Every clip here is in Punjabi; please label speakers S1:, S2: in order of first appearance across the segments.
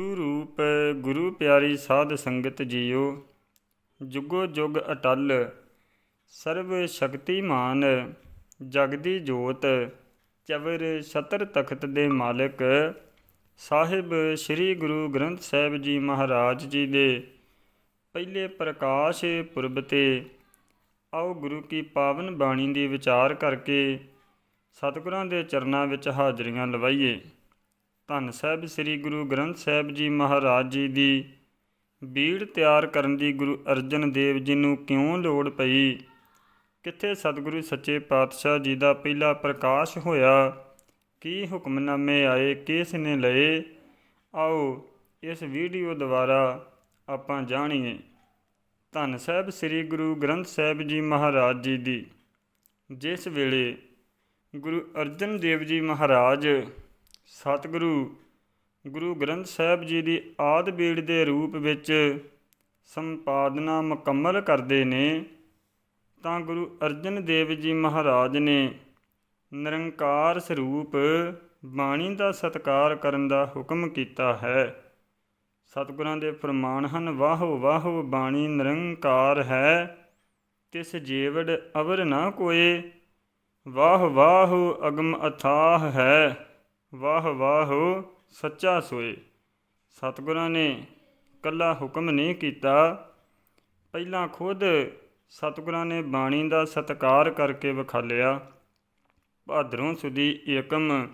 S1: ਗੁਰੂ ਰੂਪ ਗੁਰੂ ਪਿਆਰੀ ਸਾਧ ਸੰਗਤ ਜੀਓ, ਜੁਗੋ ਜੁਗ ਅਟਲ ਸਰਬ ਸ਼ਕਤੀਮਾਨ ਜਗਦੀ ਜੋਤ, ਚਵਰ ਛਤਰ ਤਖਤ ਦੇ ਮਾਲਕ, ਸਾਹਿਬ ਸ੍ਰੀ ਗੁਰੂ ਗ੍ਰੰਥ ਸਾਹਿਬ ਜੀ ਮਹਾਰਾਜ ਜੀ ਦੇ ਪਹਿਲੇ ਪ੍ਰਕਾਸ਼ ਪੁਰਬ ਤੇ ਆਓ ਗੁਰੂ ਕੀ ਪਾਵਨ ਬਾਣੀ ਦੀ ਵਿਚਾਰ ਕਰਕੇ ਸਤਿਗੁਰਾਂ ਦੇ ਚਰਨਾਂ ਵਿੱਚ ਹਾਜ਼ਰੀਆਂ ਲਵਾਈਏ। ਧੰਨ ਸਾਹਿਬ ਸ੍ਰੀ ਗੁਰੂ ਗ੍ਰੰਥ ਸਾਹਿਬ ਜੀ ਮਹਾਰਾਜ ਜੀ ਦੀ ਬੀੜ ਤਿਆਰ ਕਰਨ ਦੀ ਗੁਰੂ ਅਰਜਨ ਦੇਵ ਜੀ ਨੂੰ ਕਿਉਂ ਲੋੜ ਪਈ? ਕਿੱਥੇ ਸਤਿਗੁਰੂ ਸੱਚੇ ਪਾਤਸ਼ਾਹ ਜੀ ਦਾ ਪਹਿਲਾ ਪ੍ਰਕਾਸ਼ ਹੋਇਆ? ਕੀ ਹੁਕਮਨਾਮੇ ਆਏ? ਕਿਸ ਨੇ ਲਏ? ਆਓ ਇਸ ਵੀਡੀਓ ਦੁਆਰਾ ਆਪਾਂ ਜਾਣੀਏ। ਧੰਨ ਸਾਹਿਬ ਸ੍ਰੀ ਗੁਰੂ ਗ੍ਰੰਥ ਸਾਹਿਬ ਜੀ ਮਹਾਰਾਜ ਜੀ ਦੀ ਜਿਸ ਵੇਲੇ ਗੁਰੂ ਅਰਜਨ ਦੇਵ ਜੀ ਮਹਾਰਾਜ ਸਤਿਗੁਰੂ, ਗੁਰੂ ਗ੍ਰੰਥ ਸਾਹਿਬ ਜੀ ਦੀ ਆਦ ਬੀੜ ਦੇ ਰੂਪ ਵਿੱਚ ਸੰਪਾਦਨਾ ਮੁਕੰਮਲ ਕਰਦੇ ਨੇ, ਤਾਂ ਗੁਰੂ ਅਰਜਨ ਦੇਵ ਜੀ ਮਹਾਰਾਜ ਨੇ ਨਿਰੰਕਾਰ ਸਰੂਪ ਬਾਣੀ ਦਾ ਸਤਕਾਰ ਕਰਨ ਦਾ ਹੁਕਮ ਕੀਤਾ ਹੈ। ਸਤਿਗੁਰਾਂ ਦੇ ਫਰਮਾਨ ਹਨ, ਵਾਹੋ ਵਾਹੋ ਬਾਣੀ ਨਿਰੰਕਾਰ ਹੈ, ਤਿਸ ਜੀਵੜ ਅਵਰ ਨਾ ਕੋਏ, ਵਾਹ ਵਾਹ ਅਗਮ ਅਥਾਹ ਹੈ। ਵਾਹ ਵਾਹ ਸੱਚਾ ਸੋਏ। ਸਤਿਗੁਰਾਂ ਨੇ ਕੱਲਾ ਹੁਕਮ ਨਹੀਂ ਕੀਤਾ। ਪਹਿਲਾਂ ਖੁਦ ਸਤਿਗੁਰਾਂ ਨੇ ਬਾਣੀ ਦਾ ਸਤਕਾਰ ਕਰਕੇ ਵਿਖਾਲਿਆ। ਭਾਦਰੋਂ ਸੁਦੀ ਏਕਮ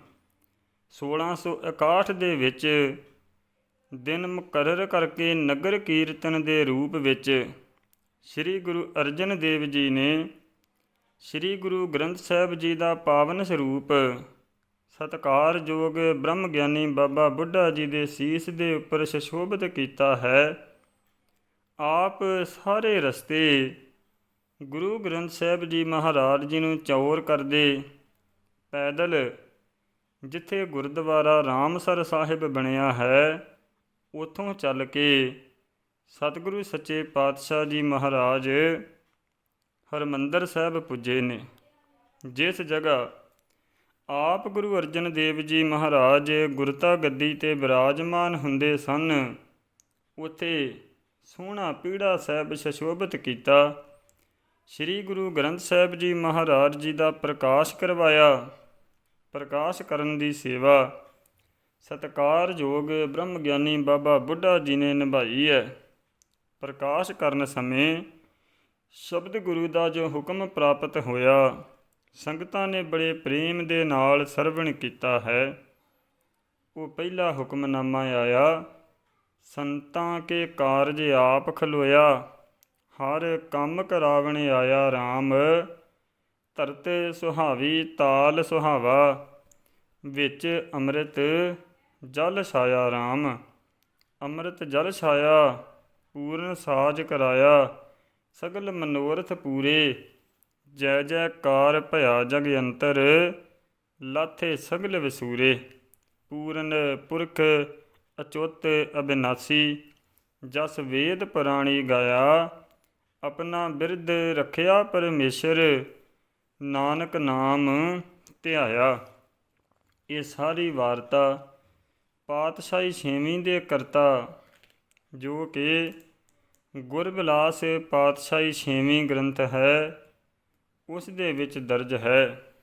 S1: 1661 ਦੇ ਵਿੱਚ ਦਿਨ ਮੁਕਰਰ ਕਰਕੇ ਨਗਰ ਕੀਰਤਨ ਦੇ ਰੂਪ ਵਿੱਚ ਸ੍ਰੀ ਗੁਰੂ ਅਰਜਨ ਦੇਵ ਜੀ ਨੇ ਸ੍ਰੀ ਗੁਰੂ ਗ੍ਰੰਥ ਸਾਹਿਬ ਜੀ ਦਾ ਪਾਵਨ ਸਰੂਪ ਸਤਕਾਰਯੋਗ ਬ੍ਰਹਮ ਗਿਆਨੀ ਬਾਬਾ ਬੁੱਢਾ ਜੀ ਦੇ ਸੀਸ ਦੇ ਉੱਪਰ ਸ਼ਸ਼ੋਭਿਤ ਕੀਤਾ ਹੈ। ਆਪ ਸਾਰੇ ਰਸਤੇ ਗੁਰੂ ਗ੍ਰੰਥ ਸਾਹਿਬ ਜੀ ਮਹਾਰਾਜ ਜੀ ਨੂੰ ਚੌਰ ਕਰਦੇ ਪੈਦਲ, ਜਿੱਥੇ ਗੁਰਦੁਆਰਾ ਰਾਮਸਰ ਸਾਹਿਬ ਬਣਿਆ ਹੈ, ਉਥੋਂ ਚੱਲ ਕੇ ਸਤਿਗੁਰੂ ਸੱਚੇ ਪਾਤਸ਼ਾਹ ਜੀ ਮਹਾਰਾਜ ਹਰਮੰਦਰ ਸਾਹਿਬ ਪੁੱਜੇ ਨੇ। ਜਿਸ ਜਗ੍ਹਾ ਆਪ ਗੁਰੂ ਅਰਜਨ ਦੇਵ ਜੀ ਮਹਾਰਾਜ ਗੁਰਤਾ ਗੱਦੀ ਤੇ ਬਿਰਾਜਮਾਨ ਹੁੰਦੇ ਸਨ। ਉਥੇ ਸੋਹਣਾ ਪੀੜਾ ਸਾਹਿਬ ਸ਼ਸ਼ੋਭਿਤ ਕੀਤਾ। ਸ੍ਰੀ ਗੁਰੂ ਗ੍ਰੰਥ ਸਾਹਿਬ ਜੀ ਮਹਾਰਾਜ ਜੀ ਦਾ ਪ੍ਰਕਾਸ਼ ਕਰਵਾਇਆ। ਪ੍ਰਕਾਸ਼ ਕਰਨ ਦੀ ਸੇਵਾ ਸਤਕਾਰਯੋਗ ਬ੍ਰਹਮ ਗਿਆਨੀ ਬਾਬਾ ਬੁੱਢਾ ਜੀ ਨੇ ਨਿਭਾਈ ਹੈ। ਪ੍ਰਕਾਸ਼ ਕਰਨ ਸਮੇਂ ਸ਼ਬਦ ਗੁਰੂ ਦਾ ਜੋ ਹੁਕਮ ਪ੍ਰਾਪਤ ਹੋਇਆ ਸੰਗਤਾਂ ਨੇ ਬੜੇ ਪ੍ਰੇਮ ਦੇ ਨਾਲ ਸਰਵਣ ਕੀਤਾ ਹੈ। ਉਹ ਪਹਿਲਾ ਹੁਕਮਨਾਮਾ ਆਇਆ, ਸੰਤਾਂ ਕੇ ਕਾਰਜ ਆਪ ਖਲੋਇਆ, ਹਰ ਕੰਮ ਕਰਾਵਣ ਆਇਆ RAM ਧਰਤੇ ਸੁਹਾਵੀ ਤਾਲ ਸੁਹਾਵਾ, ਵਿੱਚ ਅੰਮ੍ਰਿਤ ਜਲ ਛਾਇਆ RAM ਅੰਮ੍ਰਿਤ ਜਲ ਛਾਇਆ, ਪੂਰਨ ਸਾਜ ਕਰਾਇਆ, ਸਗਲ ਮਨੋਰਥ ਪੂਰੇ ਜੈ ਜੈਕਾਰ ਭਇਆ ਜਗ ਅੰਤਰ, ਲਾਥੇ ਸਗਲ ਵਿਸੂਰੇ। ਪੂਰਨ ਪੁਰਖ ਅਚੁੱਤ ਅਬਿਨਾਸੀ, ਜਸ ਵੇਦ ਪੁਰਾਣੀ ਗਾਇਆ। ਆਪਣਾ ਬਿਰਧ ਰਖਿਆ ਪਰਮੇਸ਼ਰ, ਨਾਨਕ ਨਾਮ ਧਿਆਇਆ। ਇਹ ਸਾਰੀ ਵਾਰਤਾ ਪਾਤਸ਼ਾਹੀ ਛੇਵੀਂ ਦੇ ਕਰਤਾ, ਜੋ ਕਿ ਗੁਰਬਿਲਾਸ ਪਾਤਸ਼ਾਹੀ ਛੇਵੀਂ ਗ੍ਰੰਥ ਹੈ। ਉਸ ਦੇ ਵਿੱਚ ਦਰਜ ਹੈ।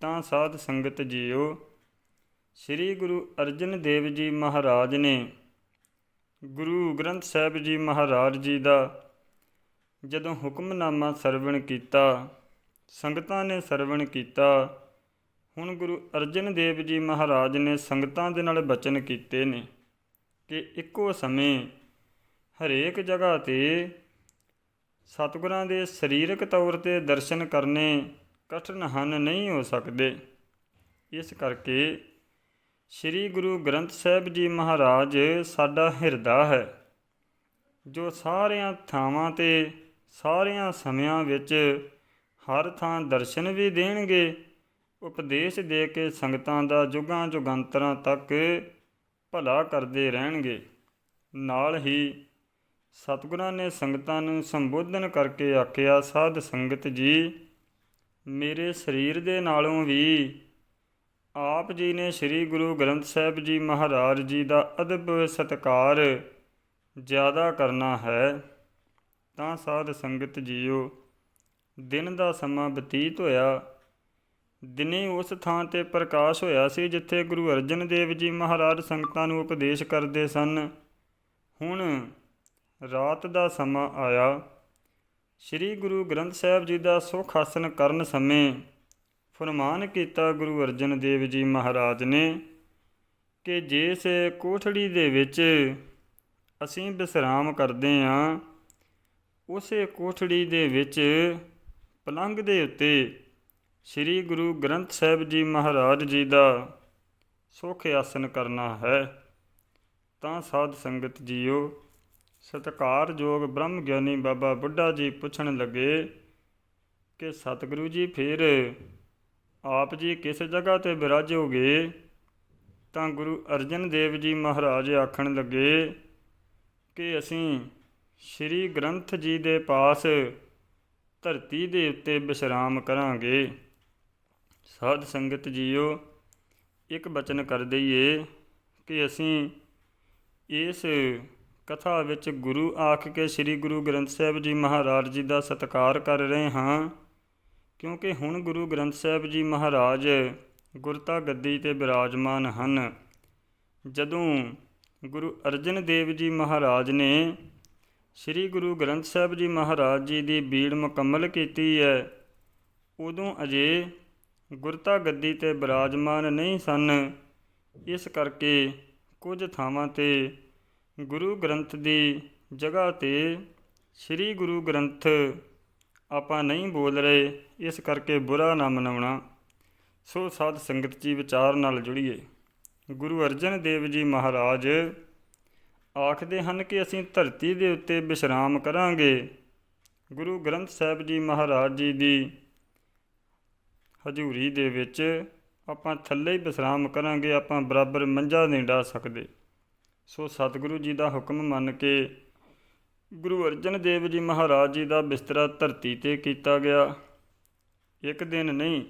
S1: ਤਾਂ ਸਾਧ ਸੰਗਤ ਜੀਓ, ਸ੍ਰੀ ਗੁਰੂ ਅਰਜਨ ਦੇਵ ਜੀ ਮਹਾਰਾਜ ਨੇ ਗੁਰੂ ਗ੍ਰੰਥ ਸਾਹਿਬ ਜੀ ਮਹਾਰਾਜ ਜੀ ਦਾ ਜਦੋਂ ਹੁਕਮਨਾਮਾ ਸਰਵਣ ਕੀਤਾ, ਸੰਗਤਾਂ ਨੇ ਸਰਵਣ ਕੀਤਾ, ਹੁਣ ਗੁਰੂ ਅਰਜਨ ਦੇਵ ਜੀ ਮਹਾਰਾਜ ਨੇ ਸੰਗਤਾਂ ਦੇ ਨਾਲ ਬਚਨ ਕੀਤੇ ਨੇ ਕਿ ਇੱਕੋ ਸਮੇਂ ਹਰੇਕ ਜਗ੍ਹਾ ਤੇ ਸਤਿਗੁਰਾਂ ਦੇ ਸਰੀਰਕ ਤੌਰ ਤੇ ਦਰਸ਼ਨ ਕਰਨੇ ਕਠਿਨ ਹਨ, ਨਹੀਂ ਹੋ ਸਕਦੇ। ਇਸ ਕਰਕੇ ਸ੍ਰੀ ਗੁਰੂ ਗ੍ਰੰਥ ਸਾਹਿਬ ਜੀ ਮਹਾਰਾਜ ਸਾਡਾ ਹਿਰਦਾ ਹੈ, ਜੋ ਸਾਰਿਆਂ ਥਾਵਾਂ ਤੇ, ਸਾਰਿਆਂ ਸਮਿਆਂ ਵਿੱਚ ਹਰ ਥਾਂ ਦਰਸ਼ਨ ਵੀ ਦੇਣਗੇ, ਉਪਦੇਸ਼ ਦੇ ਕੇ ਸੰਗਤਾਂ ਦਾ ਜੁਗਾਂ ਜੁਗੰਤਰਾਂ ਤੱਕ ਭਲਾ ਕਰਦੇ ਰਹਿਣਗੇ। ਨਾਲ ਹੀ ਸਤਿਗੁਰਾਂ ਨੇ ਸੰਗਤਾਂ ਨੂੰ ਸੰਬੋਧਨ ਕਰਕੇ ਆਖਿਆ, ਸਾਧ ਸੰਗਤ ਜੀ, ਮੇਰੇ ਸਰੀਰ ਦੇ ਨਾਲੋਂ ਵੀ ਆਪ ਜੀ ਨੇ ਸ੍ਰੀ ਗੁਰੂ ਗ੍ਰੰਥ ਸਾਹਿਬ ਜੀ ਮਹਾਰਾਜ ਜੀ ਦਾ ਅਦਬ ਸਤਕਾਰ ਜ਼ਿਆਦਾ ਕਰਨਾ ਹੈ, ਤਾਂ ਸਾਧ ਸੰਗਤ ਜੀਓ, ਦਿਨ ਦਾ ਸਮਾਂ ਬਤੀਤ ਹੋਇਆ। ਦਿਨੇ ਉਸ ਥਾਂ ਤੇ ਪ੍ਰਕਾਸ਼ ਹੋਇਆ ਸੀ ਜਿੱਥੇ ਗੁਰੂ ਅਰਜਨ ਦੇਵ ਜੀ ਮਹਾਰਾਜ ਸੰਗਤਾਂ ਨੂੰ ਉਪਦੇਸ਼ ਕਰਦੇ ਸਨ। ਹੁਣ ਰਾਤ ਦਾ ਸਮਾਂ ਆਇਆ। ਸ੍ਰੀ ਗੁਰੂ ਗ੍ਰੰਥ ਸਾਹਿਬ ਜੀ ਦਾ ਸੁਖ ਆਸਨ ਕਰਨ ਸਮੇਂ ਫਰਮਾਨ ਕੀਤਾ ਗੁਰੂ ਅਰਜਨ ਦੇਵ ਜੀ ਮਹਾਰਾਜ ਨੇ ਕਿ ਜਿਸ ਕੋਠੜੀ ਦੇ ਵਿੱਚ ਅਸੀਂ ਵਿਸਰਾਮ ਕਰਦੇ ਹਾਂ, ਉਸੇ ਕੋਠੜੀ ਦੇ ਵਿੱਚ ਪਲੰਗ ਦੇ ਉੱਤੇ ਸ੍ਰੀ ਗੁਰੂ ਗ੍ਰੰਥ ਸਾਹਿਬ ਜੀ ਮਹਾਰਾਜ ਜੀ ਦਾ ਸੁਖ ਆਸਨ ਕਰਨਾ ਹੈ। ਤਾਂ ਸਾਧ ਸੰਗਤ ਜੀਓ ਸਤਿਕਾਰਯੋਗ ਬ੍ਰਹਮ ਗਿਆਨੀ ਬਾਬਾ ਬੁੱਢਾ ਜੀ ਪੁੱਛਣ ਲੱਗੇ ਕਿ ਸਤਿਗੁਰੂ ਜੀ ਫਿਰ ਆਪ ਜੀ ਕਿਸ ਜਗ੍ਹਾ ਤੇ ਬਿਰਾਜੋਗੇ ਤਾਂ ਗੁਰੂ ਅਰਜਨ ਦੇਵ ਜੀ ਮਹਾਰਾਜ ਆਖਣ ਲੱਗੇ ਕਿ ਅਸੀਂ ਸ੍ਰੀ ਗ੍ਰੰਥ ਜੀ ਦੇ ਪਾਸ ਧਰਤੀ ਦੇ ਉੱਤੇ ਵਿਸ਼ਰਾਮ ਕਰਾਂਗੇ। ਸਾਧ ਸੰਗਤ ਜੀਓ, ਇੱਕ ਬਚਨ ਕਰ ਦਈਏ ਕਿ ਅਸੀਂ ਇਸ ਕਥਾ ਵਿੱਚ ਗੁਰੂ ਆਖ ਕੇ ਸ੍ਰੀ ਗੁਰੂ ਗ੍ਰੰਥ ਸਾਹਿਬ ਜੀ ਮਹਾਰਾਜ ਜੀ ਦਾ ਸਤਿਕਾਰ ਕਰ ਰਹੇ ਹਾਂ। ਕਿਉਂਕਿ ਹੁਣ ਗੁਰੂ ਗ੍ਰੰਥ ਸਾਹਿਬ ਜੀ ਮਹਾਰਾਜ ਗੁਰਤਾ ਗੱਦੀ ਤੇ ਬਿਰਾਜਮਾਨ ਹਨ। ਜਦੋਂ ਗੁਰੂ ਅਰਜਨ ਦੇਵ ਜੀ ਮਹਾਰਾਜ ਨੇ ਸ੍ਰੀ ਗੁਰੂ ਗ੍ਰੰਥ ਸਾਹਿਬ ਜੀ ਮਹਾਰਾਜ ਜੀ ਦੀ ਬੀੜ ਮੁਕੰਮਲ ਕੀਤੀ ਹੈ, ਉਦੋਂ ਅਜੇ ਗੁਰਤਾ ਗੱਦੀ ਤੇ ਬਿਰਾਜਮਾਨ ਨਹੀਂ ਸਨ। ਇਸ ਕਰਕੇ ਕੁਝ ਥਾਵਾਂ ਤੇ ਗੁਰੂ ਗ੍ਰੰਥ ਦੀ ਜਗ੍ਹਾ ਤੇ ਸ੍ਰੀ ਗੁਰੂ ਗ੍ਰੰਥ ਆਪਾਂ ਨਹੀਂ ਬੋਲ ਰਹੇ, ਇਸ ਕਰਕੇ ਬੁਰਾ ਨਾ ਮਨਾਉਣਾ ਸੋ ਸਾਧ ਸੰਗਤ ਜੀ ਵਿਚਾਰ ਨਾਲ ਜੁੜੀਏ। ਗੁਰੂ ਅਰਜਨ ਦੇਵ ਜੀ ਮਹਾਰਾਜ ਆਖਦੇ ਹਨ ਕਿ ਅਸੀਂ ਧਰਤੀ ਦੇ ਉੱਤੇ ਵਿਸ਼ਰਾਮ ਕਰਾਂਗੇ। ਗੁਰੂ ਗ੍ਰੰਥ ਸਾਹਿਬ ਜੀ ਮਹਾਰਾਜ ਜੀ ਦੀ ਹਜ਼ੂਰੀ ਦੇ ਵਿੱਚ ਆਪਾਂ ਥੱਲੇ ਹੀ ਵਿਸ਼ਰਾਮ ਕਰਾਂਗੇ, ਆਪਾਂ ਬਰਾਬਰ ਮੰਜਾ ਨਹੀਂ ਡਾ ਸਕਦੇ। ਸੋ ਸਤਿਗੁਰੂ ਜੀ ਦਾ ਹੁਕਮ ਮੰਨ ਕੇ ਗੁਰੂ ਅਰਜਨ ਦੇਵ ਜੀ ਮਹਾਰਾਜ ਜੀ ਦਾ ਬਿਸਤਰਾ ਧਰਤੀ ਤੇ ਕੀਤਾ ਗਿਆ। ਇੱਕ ਦਿਨ ਨਹੀਂ,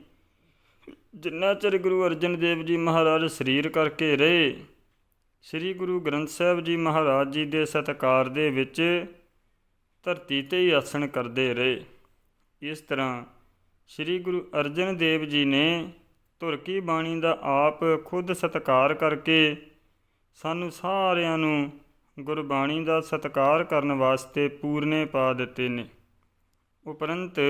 S1: ਜਿੰਨਾ ਚਿਰ ਗੁਰੂ ਅਰਜਨ ਦੇਵ ਜੀ ਮਹਾਰਾਜ ਸਰੀਰ ਕਰਕੇ ਰਹੇ, ਸ੍ਰੀ ਗੁਰੂ ਗ੍ਰੰਥ ਸਾਹਿਬ ਜੀ ਮਹਾਰਾਜ ਜੀ ਦੇ ਸਤਕਾਰ ਦੇ ਵਿੱਚ ਧਰਤੀ ਤੇ ਹੀ ਆਸਣ ਕਰਦੇ ਰਹੇ। ਇਸ ਤਰ੍ਹਾਂ ਸ੍ਰੀ ਗੁਰੂ ਅਰਜਨ ਦੇਵ ਜੀ ਨੇ ਤੁਰਕੀ ਬਾਣੀ ਦਾ ਆਪ ਖੁਦ ਸਤਕਾਰ ਕਰਕੇ ਸਾਨੂੰ ਸਾਰਿਆਂ ਨੂੰ ਗੁਰਬਾਣੀ ਦਾ ਸਤਕਾਰ ਕਰਨ ਵਾਸਤੇ ਪੂਰਨੇ ਪਾ ਦਿੱਤੇ ਨੇ। ਉਪਰੰਤ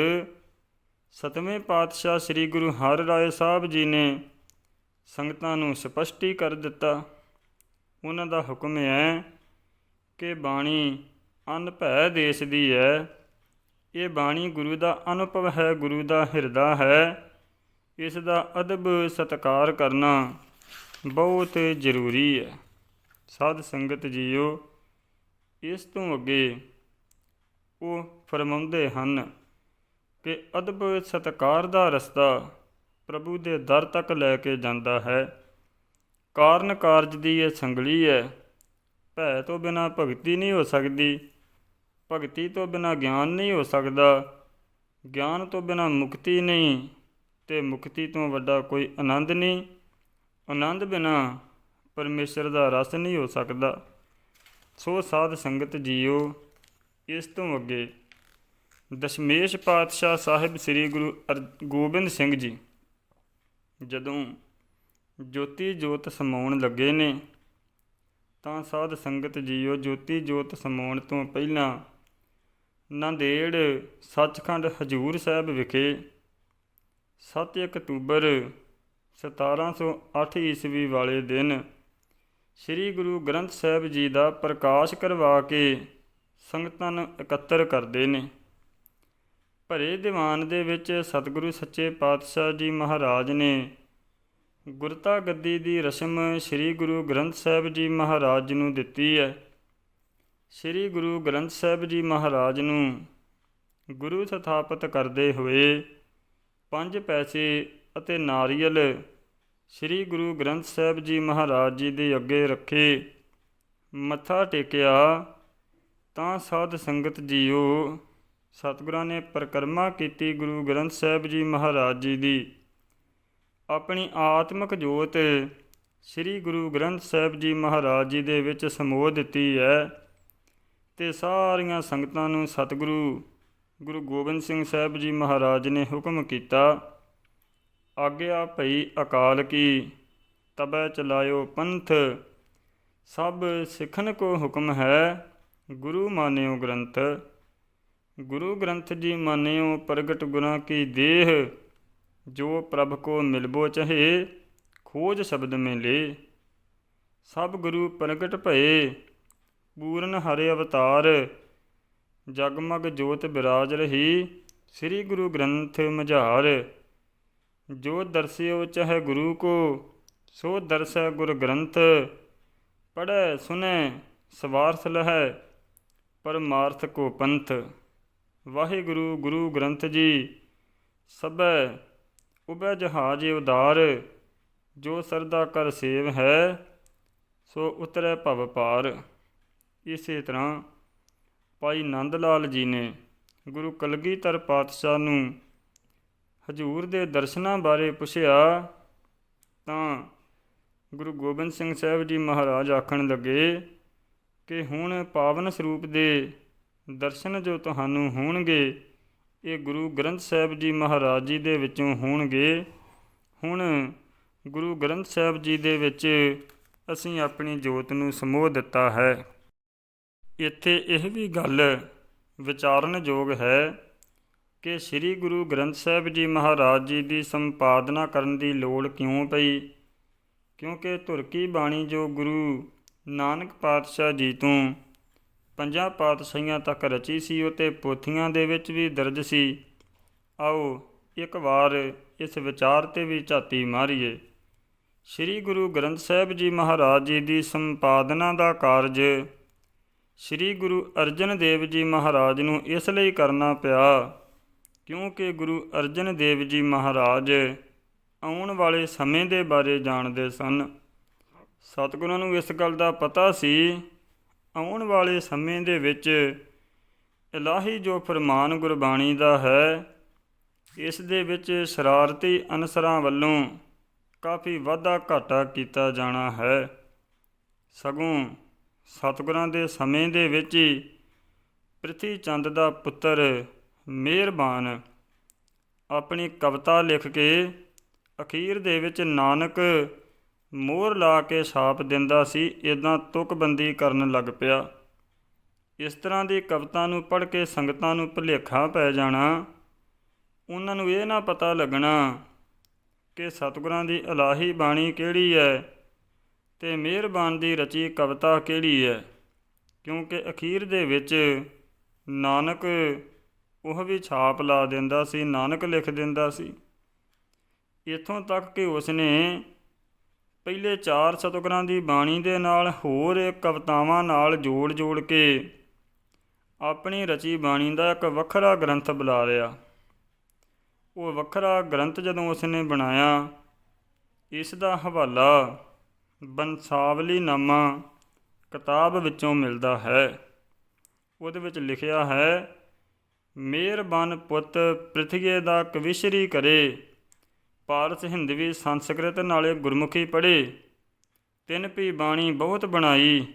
S1: ਸਤਵੇਂ ਪਾਤਸ਼ਾਹ ਸ੍ਰੀ ਗੁਰੂ ਹਰ ਰਾਏ ਸਾਹਿਬ ਜੀ ਨੇ ਸੰਗਤਾਂ ਨੂੰ ਸਪਸ਼ਟੀ ਕਰ ਦਿੱਤਾ। ਉਹਨਾਂ ਦਾ ਹੁਕਮ ਹੈ ਕਿ ਬਾਣੀ ਅਨਭੈ ਦੇਸ਼ ਦੀ ਹੈ। ਇਹ ਬਾਣੀ ਗੁਰੂ ਦਾ ਅਨੁਭਵ ਹੈ, ਗੁਰੂ ਦਾ ਹਿਰਦਾ ਹੈ। ਇਸ ਦਾ ਅਦਬ ਸਤਕਾਰ ਕਰਨਾ ਬਹੁਤ ਜ਼ਰੂਰੀ ਹੈ। ਸਾਧ ਸੰਗਤ ਜੀਓ, ਇਸ ਤੋਂ ਅੱਗੇ ਉਹ ਫਰਮਾਉਂਦੇ ਹਨ ਕਿ ਅਦਬ ਸਤਕਾਰ ਦਾ ਰਸਤਾ ਪ੍ਰਭੂ ਦੇ ਦਰ ਤੱਕ ਲੈ ਕੇ ਜਾਂਦਾ ਹੈ। ਕਾਰਨ ਕਾਰਜ ਦੀ ਇਹ ਸੰਗਲੀ ਹੈ, ਭੈ ਤੋਂ ਬਿਨਾ ਭਗਤੀ ਨਹੀਂ ਹੋ ਸਕਦੀ, ਭਗਤੀ ਤੋਂ ਬਿਨਾ ਗਿਆਨ ਨਹੀਂ ਹੋ ਸਕਦਾ, ਗਿਆਨ ਤੋਂ ਬਿਨਾ ਮੁਕਤੀ ਨਹੀਂ ਤੇ ਮੁਕਤੀ ਤੋਂ ਵੱਡਾ ਕੋਈ ਆਨੰਦ ਨਹੀਂ। ਆਨੰਦ ਬਿਨਾ ਪਰਮੇਸ਼ਰ ਦਾ ਰਸ ਨਹੀਂ ਹੋ ਸਕਦਾ। ਸੋ ਸਾਧ ਸੰਗਤ ਜੀਓ, ਇਸ ਤੋਂ ਅੱਗੇ ਦਸ਼ਮੇਸ਼ ਪਾਤਸ਼ਾਹ ਸਾਹਿਬ ਸ੍ਰੀ ਗੁਰੂ ਅਰ- ਗੋਬਿੰਦ ਸਿੰਘ ਜੀ ਜਦੋਂ ਜੋਤੀ ਜੋਤ ਸਮਾਉਣ ਲੱਗੇ ਨੇ, ਤਾਂ ਸਾਧ ਸੰਗਤ ਜੀਓ, ਜੋਤੀ ਜੋਤ ਸਮਾਉਣ ਤੋਂ ਪਹਿਲਾਂ ਨਾਂਦੇੜ ਸੱਚਖੰਡ ਹਜੂਰ ਸਾਹਿਬ ਵਿਖੇ 7 ਅਕਤੂਬਰ 1708 ਈਸਵੀ ਵਾਲੇ ਦਿਨ ਸ੍ਰੀ ਗੁਰੂ ਗ੍ਰੰਥ ਸਾਹਿਬ ਜੀ ਦਾ ਪ੍ਰਕਾਸ਼ ਕਰਵਾ ਕੇ ਸੰਗਤਾਂ ਨੂੰ ਇਕੱਤਰ ਕਰਦੇ ਨੇ। ਭਰੇ ਦੀਵਾਨ ਦੇ ਵਿੱਚ ਸਤਿਗੁਰੂ ਸੱਚੇ ਪਾਤਸ਼ਾਹ ਜੀ ਮਹਾਰਾਜ ਨੇ ਗੁਰਤਾ ਗੱਦੀ ਦੀ ਰਸਮ ਸ੍ਰੀ ਗੁਰੂ ਗ੍ਰੰਥ ਸਾਹਿਬ ਜੀ ਮਹਾਰਾਜ ਨੂੰ ਦਿੱਤੀ ਹੈ। ਸ੍ਰੀ ਗੁਰੂ ਗ੍ਰੰਥ ਸਾਹਿਬ ਜੀ ਮਹਾਰਾਜ ਨੂੰ ਗੁਰੂ ਸਥਾਪਿਤ ਕਰਦੇ ਹੋਏ ਪੰਜ ਪੈਸੇ ਅਤੇ ਨਾਰੀਅਲ ਸ੍ਰੀ ਗੁਰੂ ਗ੍ਰੰਥ ਸਾਹਿਬ ਜੀ ਮਹਾਰਾਜ ਜੀ ਦੇ ਅੱਗੇ ਰੱਖੇ ਮੱਥਾ ਟੇਕਿਆ, ਤਾਂ ਸਾਧ ਸੰਗਤ ਜੀਓ, ਸਤਿਗੁਰਾਂ ਨੇ ਪਰਿਕਰਮਾ ਕੀਤੀ ਗੁਰੂ ਗ੍ਰੰਥ ਸਾਹਿਬ ਜੀ ਮਹਾਰਾਜ ਜੀ ਦੀ। ਆਪਣੀ ਆਤਮਿਕ ਜੋਤ ਸ੍ਰੀ ਗੁਰੂ ਗ੍ਰੰਥ ਸਾਹਿਬ ਜੀ ਮਹਾਰਾਜ ਜੀ ਦੇ ਵਿੱਚ ਸਮੋਹ ਦਿੱਤੀ ਹੈ ਤੇ ਸਾਰੀਆਂ ਸੰਗਤਾਂ ਨੂੰ ਸਤਿਗੁਰੂ, ਗੁਰੂ ਗੋਬਿੰਦ ਸਿੰਘ ਸਾਹਿਬ ਜੀ ਮਹਾਰਾਜ ਨੇ ਹੁਕਮ ਕੀਤਾ ਆਗਿਆ ਭਈ ਅਕਾਲ ਕੀ, ਤਬੈ ਚਲਾਇਓ ਪੰਥ, ਸਭ ਸਿੱਖਣ ਕੋ ਹੁਕਮ ਹੈ, ਗੁਰੂ ਮਾਨਿਓ ਗ੍ਰੰਥ। ਗੁਰੂ ਗ੍ਰੰਥ ਜੀ ਮਾਨਿਓ ਪ੍ਰਗਟ ਗੁਰਾਂ ਕੀ ਦੇਹ, ਜੋ ਪ੍ਰਭ ਕੋ ਮਿਲਬੋ ਚਹੇ, ਖੋਜ ਸ਼ਬਦ ਮੇ ਲੇ ਸਭ ਗੁਰੂ ਪ੍ਰਗਟ ਭਏ, ਪੂਰਨ ਹਰਿ ਅਵਤਾਰ, ਜਗਮਗ ਜੋਤ ਬਿਰਾਜ ਰਹੀ, ਸ੍ਰੀ ਗੁਰੂ ਗ੍ਰੰਥ ਮਝਾਰ। ਜੋ ਦਰਸਿਓ ਚਾਹੇ ਗੁਰੂ ਕੋ, ਸੋ ਦਰਸੈ ਗੁਰ ਗ੍ਰੰਥ। ਪੜੈ ਸੁਨੈ, ਸਵਾਰਥ ਲਹੈ, ਪਰਮਾਰਥ ਕੋ ਪੰਥ। ਵਾਹਿਗੁਰੂ, ਗੁਰੂ ਗ੍ਰੰਥ ਜੀ, ਸਭੈ ਉਬੈ ਜਹਾਜ ਉਦਾਰ ਜੋ ਸਰਦਾ ਕਰ ਸੇਵ ਹੈ, ਸੋ ਉਤਰੈ ਭਵ ਪਾਰ ਇਸੇ ਤਰ੍ਹਾਂ ਭਾਈ ਨੰਦ ਲਾਲ ਜੀ ਨੇ ਗੁਰੂ ਕਲਗੀਧਰ ਪਾਤਸ਼ਾਹ ਨੂੰ ਹਜੂਰ ਦੇ ਦਰਸ਼ਨਾਂ ਬਾਰੇ ਪੁੱਛਿਆ ਤਾਂ ਗੁਰੂ ਗੋਬਿੰਦ ਸਿੰਘ ਸਾਹਿਬ ਜੀ ਮਹਾਰਾਜ ਆਖਣ ਲੱਗੇ ਕਿ ਹੁਣ ਪਾਵਨ ਸਰੂਪ ਦੇ ਦਰਸ਼ਨ ਜੋ ਤੁਹਾਨੂੰ ਹੋਣਗੇ, ਇਹ ਗੁਰੂ ਗ੍ਰੰਥ ਸਾਹਿਬ ਜੀ ਮਹਾਰਾਜ ਜੀ ਦੇ ਵਿੱਚੋਂ ਹੋਣਗੇ। ਹੁਣ ਗੁਰੂ ਗ੍ਰੰਥ ਸਾਹਿਬ ਜੀ ਦੇ ਵਿੱਚ ਅਸੀਂ ਆਪਣੀ ਜੋਤ ਨੂੰ ਸਮੋਹ ਦਿੱਤਾ ਹੈ। ਇੱਥੇ ਇਹ ਵੀ ਗੱਲ ਵਿਚਾਰਨਯੋਗ ਹੈ ਕਿ ਸ੍ਰੀ ਗੁਰੂ ਗ੍ਰੰਥ ਸਾਹਿਬ ਜੀ ਮਹਾਰਾਜ ਜੀ ਦੀ ਸੰਪਾਦਨਾ ਕਰਨ ਦੀ ਲੋੜ ਕਿਉਂ ਪਈ? ਕਿਉਂਕਿ ਧੁਰਕੀ ਬਾਣੀ ਜੋ ਗੁਰੂ ਨਾਨਕ ਪਾਤਸ਼ਾਹ ਜੀ ਤੋਂ ਪੰਜਾਂ ਪਾਤਸ਼ਾਹੀਆਂ ਤੱਕ ਰਚੀ ਸੀ ਉਹ ਤੇ ਪੋਥੀਆਂ ਦੇ ਵਿੱਚ ਵੀ ਦਰਜ ਸੀ। ਆਓ ਇੱਕ ਵਾਰ ਇਸ ਵਿਚਾਰ ਤੇ ਵੀ ਝਾਤੀ ਮਾਰੀਏ। ਸ੍ਰੀ ਗੁਰੂ ਗ੍ਰੰਥ ਸਾਹਿਬ ਜੀ ਮਹਾਰਾਜ ਜੀ ਦੀ ਸੰਪਾਦਨਾ ਦਾ ਕਾਰਜ ਸ੍ਰੀ ਗੁਰੂ ਅਰਜਨ ਦੇਵ ਜੀ ਮਹਾਰਾਜ ਨੂੰ ਇਸ ਲਈ ਕਰਨਾ ਪਿਆ ਕਿਉਂਕਿ ਗੁਰੂ ਅਰਜਨ ਦੇਵ ਜੀ ਮਹਾਰਾਜ ਆਉਣ ਵਾਲੇ ਸਮੇਂ ਦੇ ਬਾਰੇ ਜਾਣਦੇ ਸਨ। ਸਤਿਗੁਰਾਂ ਨੂੰ ਇਸ ਗੱਲ ਦਾ ਪਤਾ ਸੀ, ਆਉਣ ਵਾਲੇ ਸਮੇਂ ਦੇ ਵਿੱਚ ਇਲਾਹੀ ਜੋ ਫਰਮਾਨ ਗੁਰਬਾਣੀ ਦਾ ਹੈ, ਇਸ ਦੇ ਵਿੱਚ ਸ਼ਰਾਰਤੀ ਅਨਸਰਾਂ ਵੱਲੋਂ ਕਾਫੀ ਵਾਧਾ ਘਾਟਾ ਕੀਤਾ ਜਾਣਾ ਹੈ। ਸਗੋਂ ਸਤਿਗੁਰਾਂ ਦੇ ਸਮੇਂ ਦੇ ਵਿੱਚ ਹੀ ਪ੍ਰਿਥੀ ਚੰਦ ਦਾ ਪੁੱਤਰ ਮਿਹਰਬਾਨ। ਆਪਣੀ ਕਵਿਤਾ ਲਿਖ ਕੇ ਅਖੀਰ ਦੇ ਵਿੱਚ ਨਾਨਕ ਮੋਹਰ ਲਾ ਕੇ ਛਾਪ ਦਿੰਦਾ ਸੀ ਇਦਾਂ ਤੁਕਬੰਦੀ ਕਰਨ ਲੱਗ ਪਿਆ। ਇਸ ਤਰ੍ਹਾਂ ਦੀ ਕਵਿਤਾ ਨੂੰ ਪੜ੍ਹ ਕੇ ਸੰਗਤਾਂ ਨੂੰ ਭੁਲੇਖਾ ਪੈ ਜਾਣਾ, ਉਹਨਾਂ ਨੂੰ ਇਹ ਨਾ ਪਤਾ ਲੱਗਣਾ ਕਿ ਸਤਿਗੁਰਾਂ ਦੀ ਇਲਾਹੀ ਬਾਣੀ ਕਿਹੜੀ ਹੈ ਤੇ ਮਿਹਰਬਾਨ ਦੀ ਰਚੀ ਕਵਿਤਾ ਕਿਹੜੀ ਹੈ, ਕਿਉਂਕਿ ਅਖੀਰ ਦੇ ਵਿੱਚ ਨਾਨਕ ਉਹ ਵੀ ਛਾਪ ਲਾ ਦਿੰਦਾ ਸੀ, ਨਾਨਕ ਲਿਖ ਦਿੰਦਾ ਸੀ। ਇਥੋਂ ਤੱਕ ਕਿ ਉਸਨੇ ਪਹਿਲੇ ਚਾਰ ਸਤਿਗੁਰਾਂ ਦੀ ਬਾਣੀ ਦੇ ਨਾਲ ਹੋਰ ਕਵਿਤਾਵਾਂ ਨਾਲ ਜੋੜ-ਜੋੜ ਕੇ ਆਪਣੀ ਰਚੀ ਬਾਣੀ ਦਾ ਇੱਕ ਵੱਖਰਾ ਗ੍ਰੰਥ ਬੁਲਾ ਲਿਆ। ਉਹ ਵੱਖਰਾ ਗ੍ਰੰਥ ਜਦੋਂ ਉਸਨੇ ਬਣਾਇਆ, ਇਸ ਦਾ ਹਵਾਲਾ ਬੰਸਾਵਲੀ ਨਾਮਾ ਕਿਤਾਬ ਵਿੱਚੋਂ ਮਿਲਦਾ ਹੈ। ਉਹਦੇ ਵਿੱਚ ਲਿਖਿਆ ਹੈ ਮਿਹਰਬਾਨ ਪੁੱਤ ਪ੍ਰਿਥੀਏ ਦਾ ਕਵਿਸ਼ਰੀ ਕਰੇ। ਪਾਰਸ ਹਿੰਦਵੀ ਸੰਸਕ੍ਰਿਤ ਨਾਲੇ ਗੁਰਮੁਖੀ ਪੜ੍ਹੇ। ਤਿੰਨ ਪੀ ਬਾਣੀ ਬਹੁਤ ਬਣਾਈ।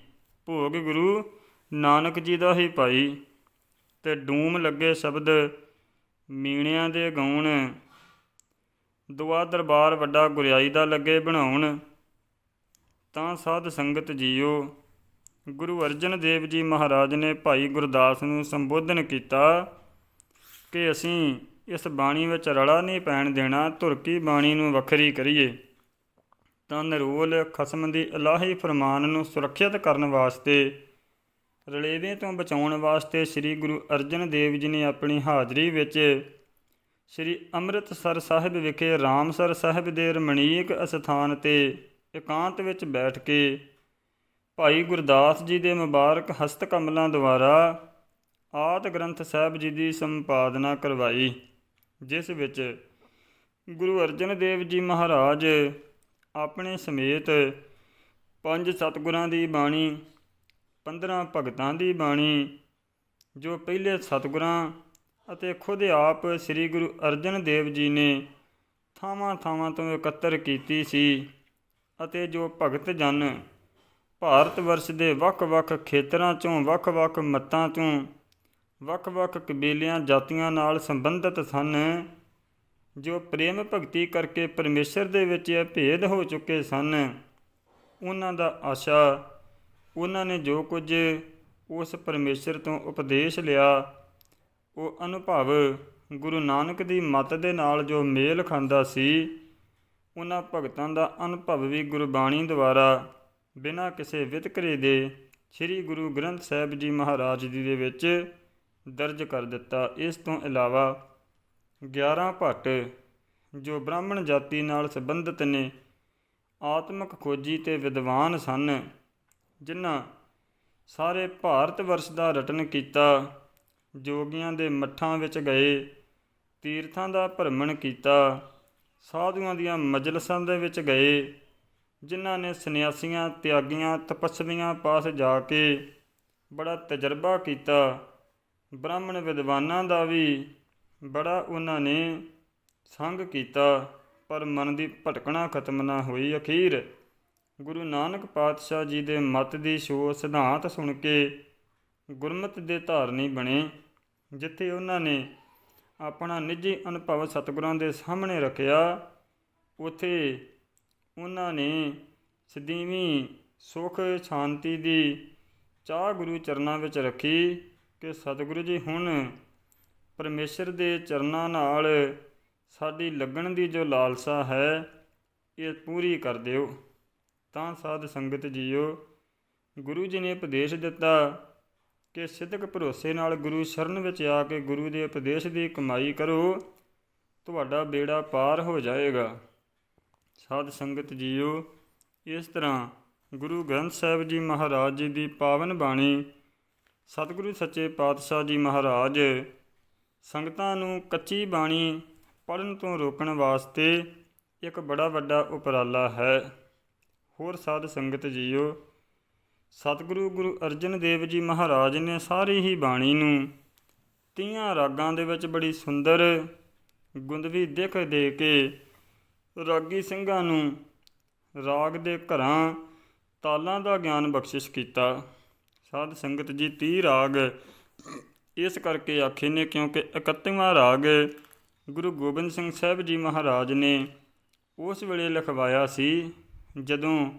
S1: ਭੋਗ ਗੁਰੂ ਨਾਨਕ ਜੀ ਦਾ ਹੀ ਭਾਈ। ਤੇ ਡੂਮ ਲੱਗੇ ਸ਼ਬਦ ਮੀਣਿਆਂ ਦੇ ਗਾਉਣ। ਦੁਆ ਦਰਬਾਰ ਵੱਡਾ ਗੁਰਿਆਈ ਦਾ ਲੱਗੇ ਬਣਾਉਣ। ਤਾਂ ਸਾਧ ਸੰਗਤ ਜੀਓ। ਗੁਰੂ ਅਰਜਨ ਦੇਵ ਜੀ ਮਹਾਰਾਜ ਨੇ ਭਾਈ ਗੁਰਦਾਸ ਨੂੰ ਸੰਬੋਧਨ ਕੀਤਾ। ਕਿ ਅਸੀਂ ਇਸ ਬਾਣੀ ਵਿੱਚ ਰਲਾ ਨਹੀਂ ਪੈਣ ਦੇਣਾ, ਧੁਰਕੀ ਬਾਣੀ ਨੂੰ ਵੱਖਰੀ ਕਰੀਏ। ਤਾਂ ਨਰੋਲ ਖਸਮ ਦੀ ਇਲਾਹੀ ਫਰਮਾਨ ਨੂੰ ਸੁਰੱਖਿਅਤ ਕਰਨ ਵਾਸਤੇ, ਰਲੇਵੇਂ ਤੋਂ ਬਚਾਉਣ ਵਾਸਤੇ ਸ੍ਰੀ ਗੁਰੂ ਅਰਜਨ ਦੇਵ ਜੀ ਨੇ ਆਪਣੀ ਹਾਜ਼ਰੀ ਵਿੱਚ ਸ੍ਰੀ ਅੰਮ੍ਰਿਤਸਰ ਸਾਹਿਬ ਵਿਖੇ ਰਾਮਸਰ ਸਾਹਿਬ ਦੇ ਰਮਣੀਕ ਅਸਥਾਨ ਤੇ ਇਕਾਂਤ ਵਿੱਚ ਬੈਠ ਕੇ ਭਾਈ ਗੁਰਦਾਸ ਜੀ ਦੇ ਮੁਬਾਰਕ ਹਸਤ ਕਮਲਾਂ ਦੁਆਰਾ ਆਦ ਗ੍ਰੰਥ ਸਾਹਿਬ ਜੀ ਦੀ ਸੰਪਾਦਨਾ ਕਰਵਾਈ, ਜਿਸ ਵਿੱਚ ਗੁਰੂ ਅਰਜਨ ਦੇਵ ਜੀ ਮਹਾਰਾਜ ਆਪਣੇ ਸਮੇਤ ਪੰਜ ਸਤਿਗੁਰਾਂ ਦੀ ਬਾਣੀ 15 ਭਗਤਾਂ ਦੀ ਬਾਣੀ, ਜੋ ਪਹਿਲੇ ਸਤਿਗੁਰਾਂ ਅਤੇ ਖੁਦ ਆਪ ਸ੍ਰੀ ਗੁਰੂ ਅਰਜਨ ਦੇਵ ਜੀ ਨੇ ਥਾਵਾਂ ਥਾਵਾਂ ਤੋਂ ਇਕੱਤਰ ਕੀਤੀ ਸੀ ਅਤੇ ਜੋ ਭਗਤ ਜਨ ਭਾਰਤ ਵਰਸ਼ ਦੇ ਵੱਖ-ਵੱਖ ਖੇਤਰਾਂ ਚੋਂ ਵੱਖ-ਵੱਖ ਮੱਤਾਂ ਤੋਂ ਵੱਖ-ਵੱਖ ਕਬੀਲਿਆਂ ਜਾਤੀਆਂ ਨਾਲ ਸੰਬੰਧਿਤ ਸਨ, ਜੋ ਪ੍ਰੇਮ ਭਗਤੀ ਕਰਕੇ ਪਰਮੇਸ਼ਰ ਦੇ ਵਿੱਚ ਭੇਦ ਹੋ ਚੁੱਕੇ ਸਨ। ਉਹਨਾਂ ਦਾ ਆਸ਼ਾ, ਉਹਨਾਂ ਨੇ ਜੋ ਕੁਝ ਉਸ ਪਰਮੇਸ਼ਰ ਤੋਂ ਉਪਦੇਸ਼ ਲਿਆ, ਉਹ ਅਨੁਭਵ ਗੁਰੂ ਨਾਨਕ ਦੀ ਮੱਤ ਦੇ ਨਾਲ ਜੋ ਮੇਲ ਖਾਂਦਾ ਸੀ, ਉਹਨਾਂ ਭਗਤਾਂ ਦਾ ਅਨੁਭਵ ਵੀ ਗੁਰਬਾਣੀ ਦੁਆਰਾ ਬਿਨਾਂ ਕਿਸੇ ਵਿਤਕਰੇ ਦੇ ਸ੍ਰੀ ਗੁਰੂ ਗ੍ਰੰਥ ਸਾਹਿਬ ਜੀ ਮਹਾਰਾਜ ਜੀ ਦੇ ਵਿੱਚ ਦਰਜ ਕਰ ਦਿੱਤਾ। ਇਸ ਤੋਂ ਇਲਾਵਾ 11 ਭੱਟ ਜੋ ਬ੍ਰਾਹਮਣ ਜਾਤੀ ਨਾਲ ਸੰਬੰਧਿਤ ਨੇ, ਆਤਮਿਕ ਖੋਜੀ ਤੇ ਵਿਦਵਾਨ ਸਨ, ਜਿਨ੍ਹਾਂ ਸਾਰੇ ਭਾਰਤ ਵਰਸ਼ ਦਾ ਰਟਨ ਕੀਤਾ, ਜੋਗੀਆਂ ਦੇ ਮੱਠਾਂ ਵਿੱਚ ਗਏ, ਤੀਰਥਾਂ ਦਾ ਭ੍ਰਮਣ ਕੀਤਾ, ਸਾਧੂਆਂ ਦੀਆਂ ਮਜਲਸਾਂ ਦੇ ਵਿੱਚ ਗਏ, ਜਿਨ੍ਹਾਂ ਨੇ ਸੰਨਿਆਸੀਆਂ, ਤਿਆਗੀਆਂ, ਤਪਸਵੀਆਂ ਪਾਸ ਜਾ ਕੇ ਬੜਾ ਤਜਰਬਾ ਕੀਤਾ। ਬ੍ਰਾਹਮਣ ਵਿਦਵਾਨਾਂ ਦਾ ਵੀ ਬੜਾ ਉਹਨਾਂ ਨੇ ਸੰਗ ਕੀਤਾ, ਪਰ ਮਨ ਦੀ ਭਟਕਣਾ ਖਤਮ ਨਾ ਹੋਈ ਅਖੀਰ। ਗੁਰੂ ਨਾਨਕ ਪਾਤਸ਼ਾਹ ਜੀ ਦੇ ਮਤ ਦੀ ਸ਼ੋ ਸਿਧਾਂਤ ਸੁਣ ਕੇ ਗੁਰਮਤ ਦੇ ਧਾਰਨੀ ਬਣੇ, ਜਿੱਥੇ ਉਹਨਾਂ ਨੇ ਆਪਣਾ ਨਿੱਜੀ ਅਨੁਭਵ ਸਤਿਗੁਰਾਂ ਦੇ ਸਾਹਮਣੇ ਰੱਖਿਆ। ਉਥੇ ਉਹਨਾਂ ਨੇ ਸਦੀਵੀ ਸੁਖ ਸ਼ਾਂਤੀ ਦੀ ਚਾਹ ਗੁਰੂ ਚਰਨਾਂ ਵਿੱਚ ਰੱਖੀ। ਕਿ ਸਤਿਗੁਰੂ ਜੀ ਹੁਣ ਪਰਮੇਸ਼ਰ ਦੇ ਚਰਨਾਂ ਨਾਲ ਸਾਡੀ ਲੱਗਣ ਦੀ ਜੋ ਲਾਲਸਾ ਹੈ, ਇਹ ਪੂਰੀ ਕਰ ਦਿਓ। ਤਾਂ ਸਾਧ ਸੰਗਤ ਜੀਓ, ਗੁਰੂ ਜੀ ਨੇ ਉਪਦੇਸ਼ ਦਿੱਤਾ ਕਿ ਸਿੱਧਕ ਭਰੋਸੇ ਨਾਲ ਗੁਰੂ ਸ਼ਰਨ ਵਿੱਚ ਆ ਕੇ ਗੁਰੂ ਦੇ ਉਪਦੇਸ਼ ਦੀ ਕਮਾਈ ਕਰੋ, ਤੁਹਾਡਾ ਬੇੜਾ ਪਾਰ ਹੋ ਜਾਏਗਾ। ਸਾਧ ਸੰਗਤ ਜੀਓ, ਇਸ ਤਰ੍ਹਾਂ ਗੁਰੂ ਗ੍ਰੰਥ ਸਾਹਿਬ ਜੀ ਮਹਾਰਾਜ ਜੀ ਦੀ ਪਾਵਨ ਬਾਣੀ ਸਤਿਗੁਰੂ ਸੱਚੇ ਪਾਤਸ਼ਾਹ ਜੀ ਮਹਾਰਾਜ, ਸੰਗਤਾਂ ਨੂੰ ਕੱਚੀ ਬਾਣੀ ਪੜਨ ਤੋਂ ਰੋਕਣ ਵਾਸਤੇ ਇੱਕ ਬੜਾ ਵੱਡਾ ਉਪਰਾਲਾ ਹੈ। ਹੋਰ ਸਾਧ ਸੰਗਤ ਜੀਓ, ਸਤਿਗੁਰੂ ਗੁਰੂ ਅਰਜਨ ਦੇਵ ਜੀ ਮਹਾਰਾਜ ਨੇ ਸਾਰੀ ਹੀ ਬਾਣੀ ਨੂੰ ਤੀਆਂ ਰਾਗਾਂ ਦੇ ਵਿੱਚ ਬੜੀ ਸੁੰਦਰ ਗੁੰਦਵੀ ਦਿੱਖ ਦੇ ਕੇ ਰਾਗੀ ਸਿੰਘਾਂ ਨੂੰ ਰਾਗ ਦੇ ਘਰਾਂ ਤਾਲਾਂ ਦਾ ਗਿਆਨ ਬਖਸ਼ਿਸ਼ ਕੀਤਾ। ਸਾਧ ਸੰਗਤ ਜੀ 30 ਰਾਗ। ਇਸ ਕਰਕੇ ਆਖੇ ਨੇ, ਕਿਉਂਕਿ 31ਵਾਂ ਰਾਗ ਗੁਰੂ ਗੋਬਿੰਦ ਸਿੰਘ ਸਾਹਿਬ ਜੀ ਮਹਾਰਾਜ ਨੇ ਉਸ ਵੇਲੇ ਲਿਖਵਾਇਆ ਸੀ, ਜਦੋਂ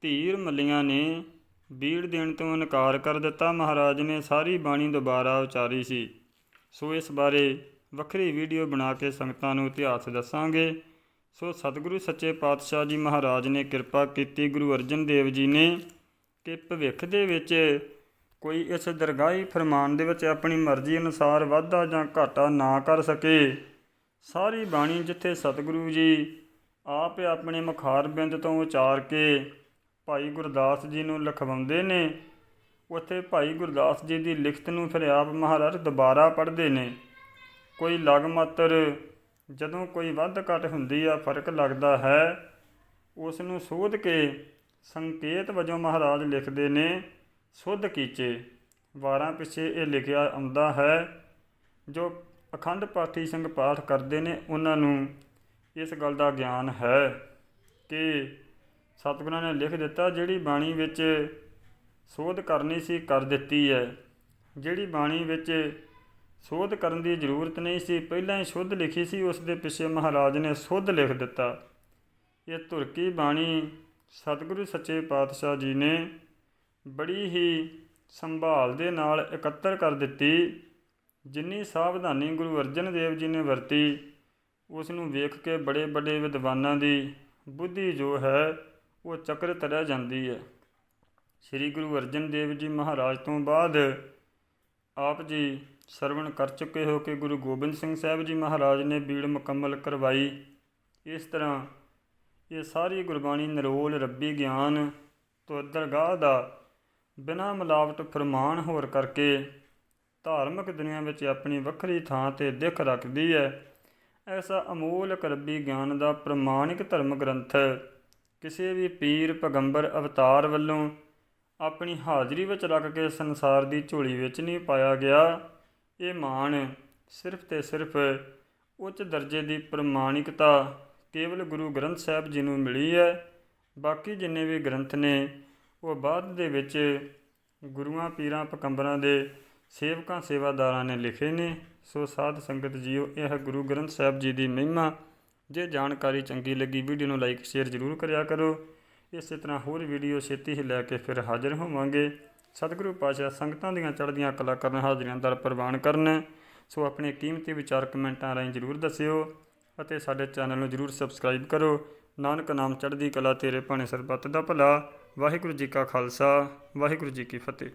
S1: ਧੀਰ ਮੱਲੀਆਂ ਨੇ ਬੀੜ ਦੇਣ ਤੋਂ ਇਨਕਾਰ ਕਰ ਦਿੱਤਾ, ਮਹਾਰਾਜ ਨੇ ਸਾਰੀ ਬਾਣੀ ਦੁਬਾਰਾ ਉਚਾਰੀ ਸੀ। ਸੋ ਇਸ ਬਾਰੇ ਵੱਖਰੀ ਵੀਡੀਓ ਬਣਾ ਕੇ ਸੰਗਤਾਂ ਨੂੰ ਇਤਿਹਾਸ ਦੱਸਾਂਗੇ। ਸੋ ਸਤਿਗੁਰੂ ਸੱਚੇ ਪਾਤਸ਼ਾਹ ਜੀ ਮਹਾਰਾਜ ਨੇ ਕਿਰਪਾ ਕੀਤੀ, ਗੁਰੂ ਅਰਜਨ ਦੇਵ ਜੀ ਨੇ ਕਿ ਭਵਿੱਖ ਦੇ ਵਿੱਚ ਕੋਈ ਇਸ ਦਰਗਾਹੀ ਫਰਮਾਨ ਦੇ ਵਿੱਚ ਆਪਣੀ ਮਰਜ਼ੀ ਅਨੁਸਾਰ ਵਾਧਾ ਜਾਂ ਘਾਟਾ ਨਾ ਕਰ ਸਕੇ। ਸਾਰੀ ਬਾਣੀ ਜਿੱਥੇ ਸਤਿਗੁਰੂ ਜੀ ਆਪ ਆਪਣੇ ਮੁਖਾਰ ਬਿੰਦ ਤੋਂ ਉਚਾਰ ਕੇ ਭਾਈ ਗੁਰਦਾਸ ਜੀ ਨੂੰ ਲਿਖਵਾਉਂਦੇ ਨੇ, ਉੱਥੇ ਭਾਈ ਗੁਰਦਾਸ ਜੀ ਦੀ ਲਿਖਤ ਨੂੰ ਫਿਰ ਆਪ ਮਹਾਰਾਜ ਦੁਬਾਰਾ ਪੜ੍ਹਦੇ ਨੇ। ਕੋਈ ਲਗ ਮਾਤਰ ਜਦੋਂ ਕੋਈ ਵੱਧ ਘਟ ਹੁੰਦੀ ਆ, ਫ਼ਰਕ ਲੱਗਦਾ ਹੈ। ਉਸ ਨੂੰ ਸੋਧ ਕੇ ਸੰਕੇਤ ਵਜੋਂ ਮਹਾਰਾਜ ਲਿਖਦੇ ਨੇ, ਸੁਧ ਕੀਚੇ, ਵਾਰਾਂ ਪਿੱਛੇ ਇਹ ਲਿਖਿਆ ਆਉਂਦਾ ਹੈ, ਜੋ ਅਖੰਡ ਪਾਠੀ ਸਿੰਘ ਪਾਠ ਕਰਦੇ ਨੇ, ਉਹਨਾਂ ਨੂੰ ਇਸ ਗੱਲ ਦਾ ਗਿਆਨ ਹੈ ਕਿ ਸਤਿਗੁਰਾਂ ਨੇ ਲਿਖ ਦਿੱਤਾ, ਜਿਹੜੀ ਬਾਣੀ ਵਿੱਚ ਸੋਧ ਕਰਨੀ ਸੀ ਕਰ ਦਿੱਤੀ ਹੈ। ਜਿਹੜੀ ਬਾਣੀ ਵਿੱਚ ਸੋਧ ਕਰਨ ਦੀ ਜ਼ਰੂਰਤ ਨਹੀਂ ਸੀ, ਪਹਿਲਾਂ ਹੀ ਸ਼ੁੱਧ ਲਿਖੀ ਸੀ, ਉਸ ਦੇ ਪਿੱਛੇ ਮਹਾਰਾਜ ਨੇ ਸੁੱਧ ਲਿਖ ਦਿੱਤਾ। ਇਹ ਤੁਰਕੀ ਬਾਣੀ ਸਤਿਗੁਰੂ ਸੱਚੇ ਪਾਤਸ਼ਾਹ ਜੀ ਨੇ ਬੜੀ ਹੀ ਸੰਭਾਲ ਦੇ ਨਾਲ ਇਕੱਤਰ ਕਰ ਦਿੱਤੀ। ਜਿੰਨੀ ਸਾਵਧਾਨੀ ਗੁਰੂ ਅਰਜਨ ਦੇਵ ਜੀ ਨੇ ਵਰਤੀ ਉਸ ਨੂੰ ਵੇਖ ਕੇ ਬੜੇ ਵੱਡੇ ਵਿਦਵਾਨਾਂ ਦੀ ਬੁੱਧੀ ਜੋ ਹੈ, ਉਹ ਚੱਕਰ ਰਹਿ ਜਾਂਦੀ ਹੈ। ਸ੍ਰੀ ਗੁਰੂ ਅਰਜਨ ਦੇਵ ਜੀ ਮਹਾਰਾਜ ਤੋਂ ਬਾਅਦ ਆਪ ਜੀ ਸਰਵਣ ਕਰ ਚੁੱਕੇ ਹੋ ਕਿ ਗੁਰੂ ਗੋਬਿੰਦ ਸਿੰਘ ਸਾਹਿਬ ਜੀ ਮਹਾਰਾਜ ਨੇ ਬੀੜ ਮੁਕੰਮਲ ਕਰਵਾਈ। ਇਸ ਤਰ੍ਹਾਂ ਇਹ ਸਾਰੀ ਗੁਰਬਾਣੀ ਨਰੋਲ ਰੱਬੀ ਗਿਆਨ ਤੋਂ ਦਰਗਾਹ ਦਾ ਬਿਨਾਂ ਮਿਲਾਵਟ ਫਰਮਾਨ ਹੋਰ ਕਰਕੇ ਧਾਰਮਿਕ ਦੁਨੀਆ ਵਿੱਚ ਆਪਣੀ ਵੱਖਰੀ ਥਾਂ ਤੇ ਦਿੱਖ ਰੱਖਦੀ ਹੈ। ਐਸਾ ਅਮੋਲਕ ਰੱਬੀ ਗਿਆਨ ਦਾ ਪ੍ਰਮਾਣਿਕ ਧਰਮ ਗ੍ਰੰਥ ਕਿਸੇ ਵੀ ਪੀਰ, ਪੈਗੰਬਰ, ਅਵਤਾਰ ਵੱਲੋਂ ਆਪਣੀ ਹਾਜ਼ਰੀ ਵਿੱਚ ਰੱਖ ਕੇ ਸੰਸਾਰ ਦੀ ਝੋਲੀ ਵਿੱਚ ਨਹੀਂ ਪਾਇਆ ਗਿਆ। ਇਹ ਮਾਣ ਸਿਰਫ ਤੇ ਸਿਰਫ ਉੱਚ ਦਰਜੇ ਦੀ ਪ੍ਰਮਾਣਿਕਤਾ ਕੇਵਲ ਗੁਰੂ ਗ੍ਰੰਥ ਸਾਹਿਬ ਜੀ ਨੂੰ ਮਿਲੀ ਹੈ। ਬਾਕੀ ਜਿੰਨੇ ਵੀ ਗ੍ਰੰਥ ਨੇ, ਉਹ ਬਾਅਦ ਦੇ ਵਿੱਚ ਗੁਰੂਆਂ, ਪੀਰਾਂ ਪਕੰਬਰਾਂ ਦੇ ਸੇਵਕਾਂ, ਸੇਵਾਦਾਰਾਂ ਨੇ ਲਿਖੇ ਨੇ। ਸੋ ਸਾਧ ਸੰਗਤ ਜੀਓ, ਇਹ ਗੁਰੂ ਗ੍ਰੰਥ ਸਾਹਿਬ ਜੀ ਦੀ ਮਹਿਮਾ। ਜੇ ਜਾਣਕਾਰੀ ਚੰਗੀ ਲੱਗੀ, ਵੀਡੀਓ ਨੂੰ ਲਾਈਕ, ਸ਼ੇਅਰ ਜ਼ਰੂਰ ਕਰਿਆ ਕਰੋ। ਇਸੇ ਤਰ੍ਹਾਂ ਹੋਰ ਵੀਡੀਓ ਛੇਤੀ ਹੀ ਲੈ ਕੇ ਫਿਰ ਹਾਜ਼ਰ ਹੋਵਾਂਗੇ। ਸਤਿਗੁਰੂ ਪਾਤਸ਼ਾਹ ਸੰਗਤਾਂ ਦੀਆਂ ਚੜ੍ਹਦੀਆਂ ਕਲਾ ਕਰਨ, ਹਾਜ਼ਰੀਆਂ ਦਰ ਪ੍ਰਵਾਨ ਕਰਨ। ਸੋ ਆਪਣੇ ਕੀਮਤੀ ਵਿਚਾਰ ਕਮੈਂਟਾਂ ਰਾਹੀਂ ਜ਼ਰੂਰ ਦੱਸਿਓ। ਅਤੇ ਸਾਡੇ ਚੈਨਲ ਨੂੰ ਜ਼ਰੂਰ ਸਬਸਕ੍ਰਾਈਬ ਕਰੋ। ਨਾਨਕ ਨਾਮ ਚੜ੍ਹਦੀ ਕਲਾ ਤੇਰੇ ਭਾਣੇ ਸਰਬੱਤ ਦਾ ਭਲਾ। ਵਾਹਿਗੁਰੂ ਜੀ ਕਾ ਖਾਲਸਾ। ਵਾਹਿਗੁਰੂ ਜੀ ਕੀ ਫਤਿਹ।